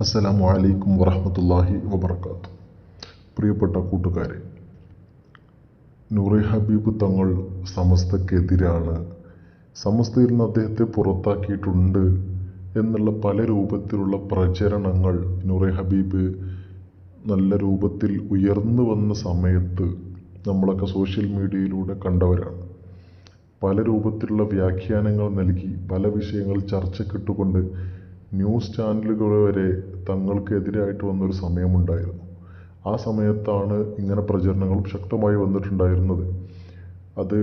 അസ്സലാമു അലൈക്കും വറഹ്മത്തുള്ളാഹി വബർക്കാത്തു പ്രിയപ്പെട്ട കൂട്ടുകാരെ നൂറി ഹബീബ് തങ്ങൾ സമസ്തക്കെതിരാണ്. സമസ്തയിൽ നിന്ന് അദ്ദേഹത്തെ പുറത്താക്കിയിട്ടുണ്ട് എന്നുള്ള പല രൂപത്തിലുള്ള പ്രചരണങ്ങൾ നൂറി ഹബീബ് നല്ല രൂപത്തിൽ ഉയർന്നു വന്ന സമയത്ത് നമ്മളൊക്കെ സോഷ്യൽ മീഡിയയിലൂടെ കണ്ടവരാണ്. പല രൂപത്തിലുള്ള വ്യാഖ്യാനങ്ങൾ നൽകി പല വിഷയങ്ങൾ ചർച്ചക്കിട്ടുകൊണ്ട് ന്യൂസ് ചാനലുകൾ വരെ തങ്ങൾക്കെതിരായിട്ട് വന്നൊരു സമയമുണ്ടായിരുന്നു. ആ സമയത്താണ് ഇങ്ങനെ പ്രചരണങ്ങളും ശക്തമായി വന്നിട്ടുണ്ടായിരുന്നത്. അത്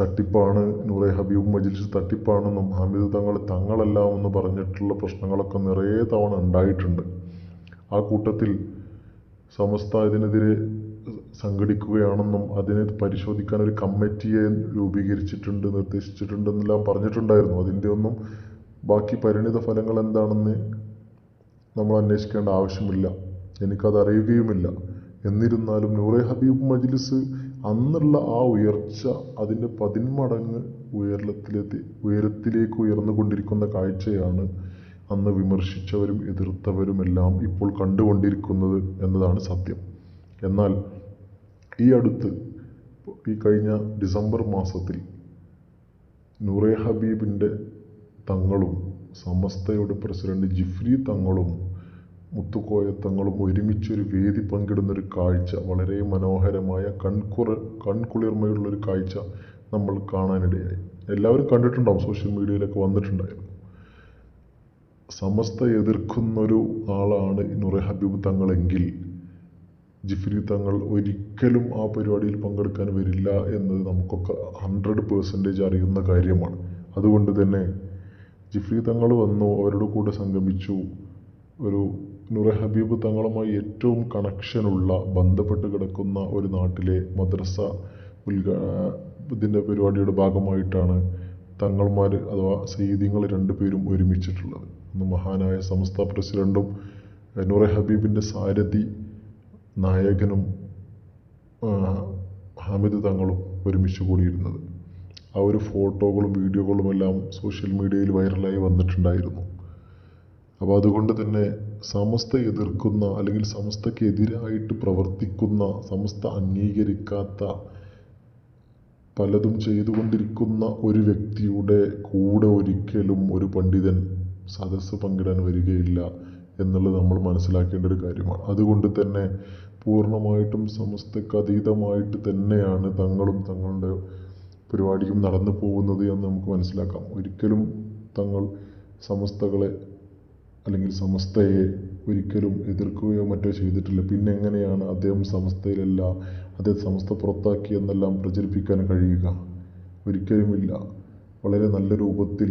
തട്ടിപ്പാണ് നൂറെ ഹബീബ് മജിൽസ് തട്ടിപ്പാണെന്നും ഹാമിദ് തങ്ങൾ തങ്ങളല്ല എന്ന് പറഞ്ഞിട്ടുള്ള പ്രശ്നങ്ങളൊക്കെ നിറയെ തവണ ഉണ്ടായിട്ടുണ്ട്. ആ കൂട്ടത്തിൽ സമസ്ത ഇതിനെതിരെ സംഘടിക്കുകയാണെന്നും അതിനെ പരിശോധിക്കാൻ ഒരു കമ്മിറ്റിയെ രൂപീകരിച്ചിട്ടുണ്ട് നിർദ്ദേശിച്ചിട്ടുണ്ടെന്നെല്ലാം പറഞ്ഞിട്ടുണ്ടായിരുന്നു. അതിന്റെ ഒന്നും ബാക്കി പരിണിത ഫലങ്ങൾ എന്താണെന്ന് നമ്മൾ അന്വേഷിക്കേണ്ട ആവശ്യമില്ല. എനിക്കത് അറിയുകയുമില്ല. എന്നിരുന്നാലും നൂറെ ഹബീബ് മജ്ലിസ് അന്നുള്ള ആ ഉയർച്ച അതിന്റെ പതിന്മടങ്ങ് ഉയരത്തിലെത്തി ഉയരത്തിലേക്ക് ഉയർന്നുകൊണ്ടിരിക്കുന്ന കാഴ്ചയാണ് അന്ന് വിമർശിച്ചവരും എതിർത്തവരും എല്ലാം ഇപ്പോൾ കണ്ടുകൊണ്ടിരിക്കുന്നത് എന്നതാണ് സത്യം. എന്നാൽ ഈ അടുത്ത് ഈ കഴിഞ്ഞ ഡിസംബർ മാസത്തിൽ നൂറെ ഹബീബിന്റെ തങ്ങളും സമസ്തയുടെ പ്രസിഡന്റ് ജിഫ്രി തങ്ങളും മുത്തുക്കോയ തങ്ങളും ഒരുമിച്ചൊരു വേദി പങ്കിടുന്നൊരു കാഴ്ച വളരെ മനോഹരമായ കൺകുറ കൺകുളിർമയുള്ളൊരു കാഴ്ച നമ്മൾ കാണാനിടയായി. എല്ലാവരും കണ്ടിട്ടുണ്ടാവും സോഷ്യൽ മീഡിയയിലൊക്കെ വന്നിട്ടുണ്ടായിരുന്നു. സമസ്ത എതിർക്കുന്നൊരു ആളാണ് നുറേ ഹബീബ് തങ്ങളെങ്കിൽ ജിഫ്രി തങ്ങൾ ഒരിക്കലും ആ പരിപാടിയിൽ പങ്കെടുക്കാൻ വരില്ല എന്നത് നമുക്കൊക്കെ ഹൺഡ്രഡ് പേഴ്സന്റേജ് അറിയുന്ന കാര്യമാണ്. അതുകൊണ്ട് തന്നെ ജിഫ്രി തങ്ങൾ വന്നു അവരുടെ കൂടെ സംഗമിച്ചു. ഒരു നുറഹബീബ് തങ്ങളുമായി ഏറ്റവും കണക്ഷനുള്ള ബന്ധപ്പെട്ട് കിടക്കുന്ന ഒരു നാട്ടിലെ മദ്രസ ഉദ്ഘാ ഇതിന്റെ പരിപാടിയുടെ ഭാഗമായിട്ടാണ് തങ്ങൾമാർ അഥവാ സയ്യിദിങ്ങൾ രണ്ടുപേരും ഒരുമിച്ചിട്ടുള്ളത്. ഒന്ന് മഹാനായ സംസ്ഥ പ്രസിഡന്റും നൂറെ ഹബീബിന്റെ സാരഥി നായകനും ഹാമിദ് തങ്ങളും ഒരുമിച്ച് കൂടിയിരുന്നത്. ആ ഒരു ഫോട്ടോകളും വീഡിയോകളും എല്ലാം സോഷ്യൽ മീഡിയയിൽ വൈറലായി വന്നിട്ടുണ്ടായിരുന്നു. അപ്പോൾ അതുകൊണ്ട് തന്നെ സമസ്ത എതിർക്കുന്ന അല്ലെങ്കിൽ സമസ്തയ്ക്ക് എതിരായിട്ട് പ്രവർത്തിക്കുന്ന സമസ്ത അംഗീകരിക്കാത്ത പലതും ചെയ്തുകൊണ്ടിരിക്കുന്ന ഒരു വ്യക്തിയുടെ കൂടെ ഒരിക്കലും ഒരു പണ്ഡിതൻ സദസ്സ് പങ്കിടാൻ വരികയില്ല എന്നുള്ളത് നമ്മൾ മനസ്സിലാക്കേണ്ട ഒരു കാര്യമാണ്. അതുകൊണ്ട് തന്നെ പൂർണമായിട്ടും സമസ്തക്ക് അതീതമായിട്ട് തന്നെയാണ് തങ്ങളും തങ്ങളുടെ പരിപാടിയും നടന്നു പോകുന്നത് എന്ന് നമുക്ക് മനസ്സിലാക്കാം. ഒരിക്കലും തങ്ങൾ സമസ്തകളെ അല്ലെങ്കിൽ സമസ്തയെ ഒരിക്കലും എതിർക്കുകയോ മറ്റോ ചെയ്തിട്ടില്ല. പിന്നെ എങ്ങനെയാണ് അദ്ദേഹം സമസ്തയിലല്ല അദ്ദേഹം സമസ്ത പുറത്താക്കി എന്നെല്ലാം പ്രചരിപ്പിക്കാൻ കഴിയുക? ഒരിക്കലുമില്ല. വളരെ നല്ല രൂപത്തിൽ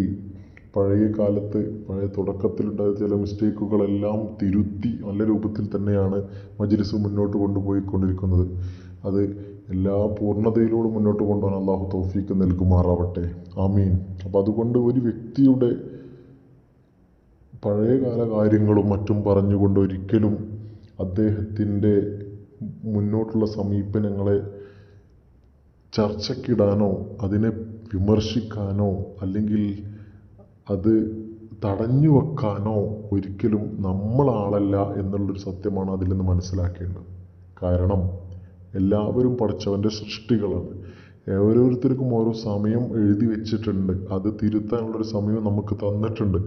പഴയ കാലത്ത് പഴയ തുടക്കത്തിലുണ്ടായ ചില മിസ്റ്റേക്കുകളെല്ലാം തിരുത്തി നല്ല രൂപത്തിൽ തന്നെയാണ് മജ്ലിസ് മുന്നോട്ട് കൊണ്ടുപോയിക്കൊണ്ടിരിക്കുന്നത്. അത് എല്ലാ പൂർണതയിലൂടെ മുന്നോട്ട് കൊണ്ടുപോകാൻ അള്ളാഹു തൗഫീക്ക് നൽകുമാറാവട്ടെ. ആമീൻ. അപ്പോൾ അതുകൊണ്ട് ഒരു വ്യക്തിയുടെ പഴയകാല കാര്യങ്ങളും മറ്റും പറഞ്ഞുകൊണ്ട് ഒരിക്കലും അദ്ദേഹത്തിന്റെ മുന്നോട്ടുള്ള സമീപനങ്ങളെ ചർച്ചക്കിടാനോ അതിനെ വിമർശിക്കാനോ അല്ലെങ്കിൽ അത് തടഞ്ഞു വെക്കാനോ ഒരിക്കലും നമ്മളാളല്ല എന്നുള്ളൊരു സത്യമാണ് അതിൽ നിന്ന് മനസ്സിലാക്കേണ്ടത്. കാരണം എല്ലാവരും പഠിച്ചവന്റെ സൃഷ്ടികളാണ്. ഓരോരുത്തർക്കും ഓരോ സമയം എഴുതി വെച്ചിട്ടുണ്ട്. അത് തിരുത്താനുള്ളൊരു സമയം നമുക്ക് തന്നിട്ടുണ്ട്.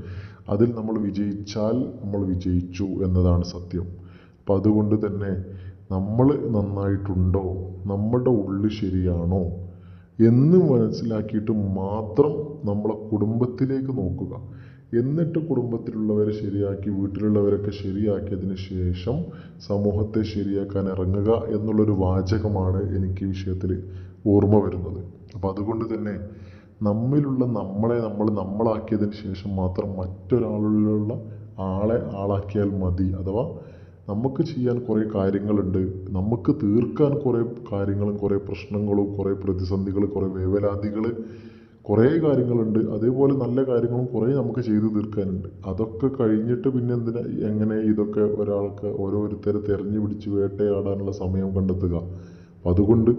അതിൽ നമ്മൾ വിജയിച്ചാൽ നമ്മൾ വിജയിച്ചു എന്നതാണ് സത്യം. അപ്പം അതുകൊണ്ട് തന്നെ നമ്മൾ നന്നായിട്ടുണ്ടോ? നമ്മുടെ ഉള്ളിൽ ശരിയാണോ? എന്ന് മനസ്സിലാക്കിയിട്ട് മാത്രം നമ്മളെ കുടുംബത്തിലേക്ക് നോക്കുക. എന്നിട്ട് കുടുംബത്തിലുള്ളവരെ ശരിയാക്കി വീട്ടിലുള്ളവരൊക്കെ ശരിയാക്കിയതിന് ശേഷം സമൂഹത്തെ ശരിയാക്കാൻ ഇറങ്ങുക എന്നുള്ളൊരു വാചകമാണ് എനിക്ക് ഈ വിഷയത്തിൽ ഓർമ്മ വരുന്നത്. അപ്പം അതുകൊണ്ട് തന്നെ നമ്മിലുള്ള നമ്മളെ നമ്മൾ നമ്മളാക്കിയതിന് ശേഷം മാത്രം മറ്റൊരാളിലുള്ള ആളെ ആളാക്കിയാൽ മതി. അഥവാ നമുക്ക് ചെയ്യാൻ കുറേ കാര്യങ്ങളുണ്ട്. നമുക്ക് തീർക്കാൻ കുറേ കാര്യങ്ങളും കുറേ പ്രശ്നങ്ങളും കുറേ പ്രതിസന്ധികളും കുറേ വേവലാതികൾ കുറേ കാര്യങ്ങളുണ്ട്. അതേപോലെ നല്ല കാര്യങ്ങളും കുറേ നമുക്ക് ചെയ്തു തീർക്കാനുണ്ട്. അതൊക്കെ കഴിഞ്ഞിട്ട് പിന്നെ എന്തിനാ എങ്ങനെ ഇതൊക്കെ ഒരാൾക്ക് ഓരോരുത്തരെ തിരഞ്ഞു പിടിച്ച് വേട്ടയാടാനുള്ള സമയം കണ്ടെത്തുക? അതുകൊണ്ട്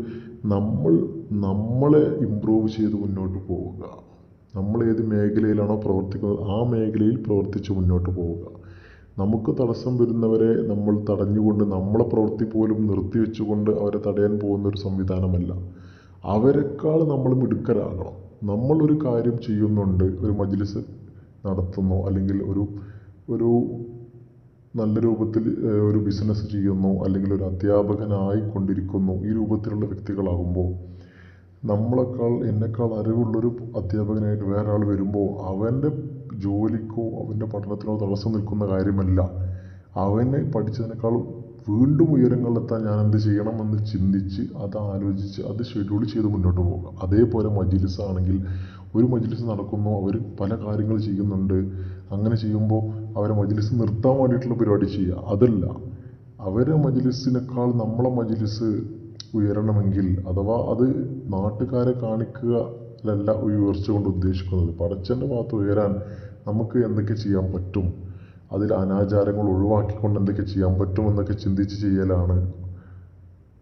നമ്മൾ നമ്മളെ ഇമ്പ്രൂവ് ചെയ്ത് മുന്നോട്ട് പോവുക. നമ്മൾ ഏത് മേഖലയിലാണോ പ്രവർത്തിക്കുന്നത് ആ മേഖലയിൽ പ്രവർത്തിച്ച് മുന്നോട്ട് പോവുക. നമുക്ക് തടസ്സം വരുന്നവരെ നമ്മൾ തടഞ്ഞുകൊണ്ട് നമ്മളെ പ്രവൃത്തി പോലും നിർത്തിവെച്ചുകൊണ്ട് അവരെ തടയാൻ പോകുന്ന ഒരു സംവിധാനമല്ല. അവരെക്കാൾ നമ്മൾ മിടുക്കരാകണം. നമ്മളൊരു കാര്യം ചെയ്യുന്നുണ്ട് ഒരു മജ്ലിസ് നടത്തുന്നു അല്ലെങ്കിൽ ഒരു ഒരു നല്ല രൂപത്തിൽ ഒരു ബിസിനസ് ചെയ്യുന്നു അല്ലെങ്കിൽ ഒരു അധ്യാപകനായി കൊണ്ടിരിക്കുന്നു ഈ രൂപത്തിലുള്ള വ്യക്തികളാകുമ്പോൾ നമ്മളെക്കാൾ എന്നെക്കാൾ അറിവുള്ളൊരു അധ്യാപകനായിട്ട് വേറെ ആൾ വരുമ്പോൾ അവന്റെ ജോലിക്കോ അവന്റെ പഠനത്തിനോ തടസ്സം നിൽക്കുന്ന കാര്യമല്ല. അവനെ പഠിച്ചതിനേക്കാൾ വീണ്ടും ഉയരങ്ങളിലെത്താൻ ഞാൻ എന്ത് ചെയ്യണമെന്ന് ചിന്തിച്ച് അത് ആലോചിച്ച് അത് ഷെഡ്യൂൾ ചെയ്ത് മുന്നോട്ട് പോകുക. അതേപോലെ മജിലിസ് ആണെങ്കിൽ ഒരു മജിലിസ് നടക്കുന്നു അവർ പല കാര്യങ്ങൾ ചെയ്യുന്നുണ്ട്. അങ്ങനെ ചെയ്യുമ്പോൾ അവരെ മജിലിസ് നിർത്താൻ വേണ്ടിയിട്ടുള്ള പരിപാടി ചെയ്യുക. അതല്ല അവരെ മജിലിസിനേക്കാൾ നമ്മളെ മജിലിസ് ഉയരണമെങ്കിൽ അഥവാ അത് നാട്ടുകാരെ കാണിക്കുക അല്ല ഉയർച്ച കൊണ്ട് ഉദ്ദേശിക്കുന്നത്. പടച്ചന്റെ ഭാഗത്ത് ഉയരാൻ നമുക്ക് എന്തൊക്കെ ചെയ്യാൻ പറ്റും? അതിൽ അനാചാരങ്ങൾ ഒഴിവാക്കിക്കൊണ്ട് എന്തൊക്കെ ചെയ്യാൻ പറ്റുമെന്നൊക്കെ ചിന്തിച്ച് ചെയ്യലാണ്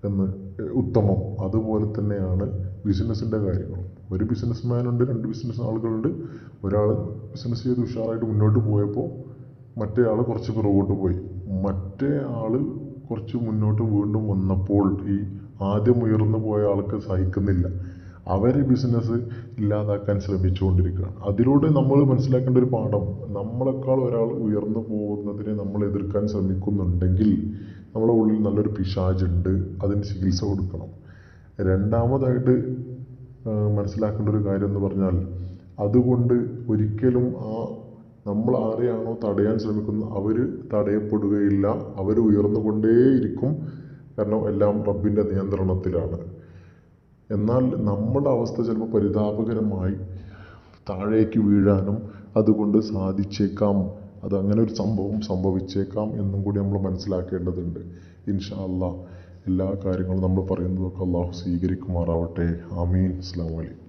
എന്ന് ഉത്തമം. അതുപോലെ തന്നെയാണ് ബിസിനസ്സിന്റെ കാര്യങ്ങളും. ഒരു ബിസിനസ് മാനുണ്ട് രണ്ട് ബിസിനസ് ആളുകളുണ്ട് ഒരാൾ ബിസിനസ് ചെയ്ത് ഉഷാറായിട്ട് മുന്നോട്ട് പോയപ്പോൾ മറ്റേ ആൾ കുറച്ച് പുറകോട്ട് പോയി. മറ്റേ ആൾ കുറച്ച് മുന്നോട്ട് വീണ്ടും വന്നപ്പോൾ ഈ ആദ്യം ഉയർന്നു പോയ ആൾക്ക് സഹിക്കുന്നില്ല. അവർ ബിസിനസ് ഇല്ലാതാക്കാൻ ശ്രമിച്ചുകൊണ്ടിരിക്കുകയാണ്. അതിലൂടെ നമ്മൾ മനസ്സിലാക്കേണ്ട ഒരു പാഠം നമ്മളെക്കാൾ ഒരാൾ ഉയർന്നു പോകുന്നതിനെ നമ്മൾ എതിർക്കാൻ ശ്രമിക്കുന്നുണ്ടെങ്കിൽ നമ്മുടെ ഉള്ളിൽ നല്ലൊരു പിശാചുണ്ട് അതിന് ചികിത്സ കൊടുക്കണം. രണ്ടാമതായിട്ട് മനസ്സിലാക്കേണ്ട ഒരു കാര്യം എന്ന് പറഞ്ഞാൽ അതുകൊണ്ട് ഒരിക്കലും ആ നമ്മൾ ആരെയാണോ തടയാൻ ശ്രമിക്കുന്നത് അവർ തടയപ്പെടുകയില്ല അവർ ഉയർന്നുകൊണ്ടേയിരിക്കും. കാരണം എല്ലാം റബ്ബിന്റെ നിയന്ത്രണത്തിലാണ്. എന്നാൽ നമ്മുടെ അവസ്ഥ ചിലപ്പോൾ പരിതാപകരമായി താഴേക്ക് വീഴാനും അതുകൊണ്ട് സാധിച്ചേക്കാം. അത് അങ്ങനെ ഒരു സംഭവം സംഭവിച്ചേക്കാം എന്നും കൂടി നമ്മൾ മനസ്സിലാക്കേണ്ടതുണ്ട്. ഇൻഷാ അല്ലാ എല്ലാ കാര്യങ്ങളും നമ്മൾ പറയുന്നതൊക്കെ അള്ളാഹു സ്വീകരിക്കുമാറാവട്ടെ. അമീൻ അസ്സാം വലൈക്കും